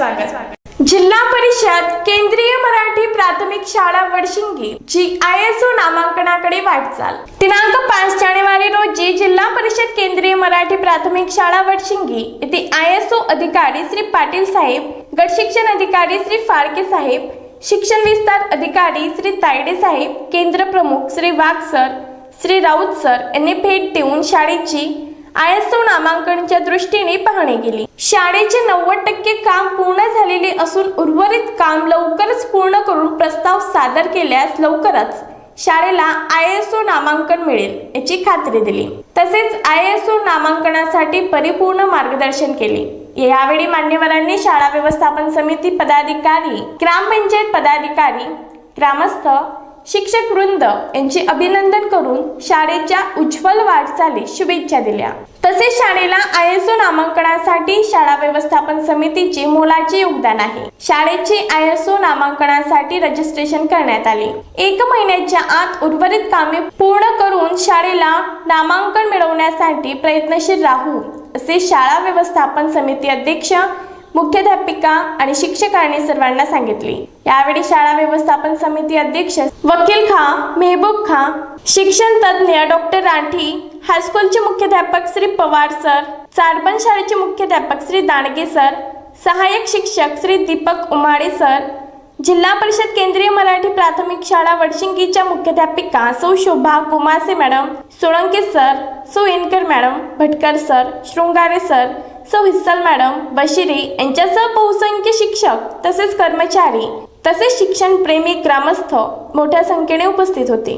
जिल्हा परिषद केंद्रीय मराठी प्राथमिक शाळा वडशिंगी जी आय एस ओ नामांकनाकडे वाटचाल. दिनांक पाच जानेवारी रोजी जिल्हा परिषद केंद्रीय मराठी प्राथमिक शाळा वडशिंगी येथे आय एस ओ अधिकारी श्री पाटील साहेब गट शिक्षण अधिकारी श्री फाळके साहेब शिक्षण विस्तार अधिकारी श्री तायडे साहेब केंद्र प्रमुख श्री वाघ सर श्री राऊत सर यांनी भेट देऊन शाळेची आय एस ओ नामांकनच्या दृष्टीने पाहणी केली. शाळेचे नव्वद टक्के काम पूर्ण झालेले असून उर्वरित काम लवकरच पूर्ण करून प्रस्ताव सादर केल्यास लवकरच शाळेला आय एस ओ नामांकन मिळेल याची खात्री दिली. तसेच आय एस ओ नामांकनासाठी परिपूर्ण मार्गदर्शन केले. यावेळी मान्यवरांनी शाळा व्यवस्थापन समिती पदाधिकारी ग्रामपंचायत पदाधिकारी ग्रामस्थ शिक्षक वृंद यांचे अभिनंदन करून शाळेच्या उज्ज्वल वाटचालीस शुभेच्छा दिल्या. तसेच शाळेला आय एस ओ नामांकनासाठी शाळा व्यवस्थापन समितीचे मोलाचे योगदान आहे. शाळेचे आय एस ओ नामांकनासाठी रजिस्ट्रेशन करण्यात आले. एक महिन्याच्या आत उर्वरित कामे पूर्ण करून शाळेला नामांकन मिळवण्यासाठी प्रयत्नशील राहू असे शाळा व्यवस्थापन समिती अध्यक्ष मुख्याध्यापिका आणि शिक्षकांनी सर्वांना सांगितले. यावेळी शाळा व्यवस्थापन समिती अध्यक्ष वकील खा मेहबूब खा शिक्षण तज्ज्ञ डॉक्टर राठी हायस्कूलचे मुख्याध्यापक श्री पवार सर चारबन शाळेचे मुख्याध्यापक श्री दाणगे सर सहाय्यक शिक्षक श्री दीपक उमाळे सर जिल्हा परिषद केंद्रीय मराठी प्राथमिक शाळा वडशिंगीच्या मुख्याध्यापिका सौ Shobha Gumase madam Solanke sir Suinkar madam Bhatkar sir Shringare sir सौ हिस्सल मॅडम बशिरी यांच्यासह बहुसंख्य शिक्षक तसेच कर्मचारी तसेच शिक्षण प्रेमी ग्रामस्थ मोठ्या संख्येने उपस्थित होते.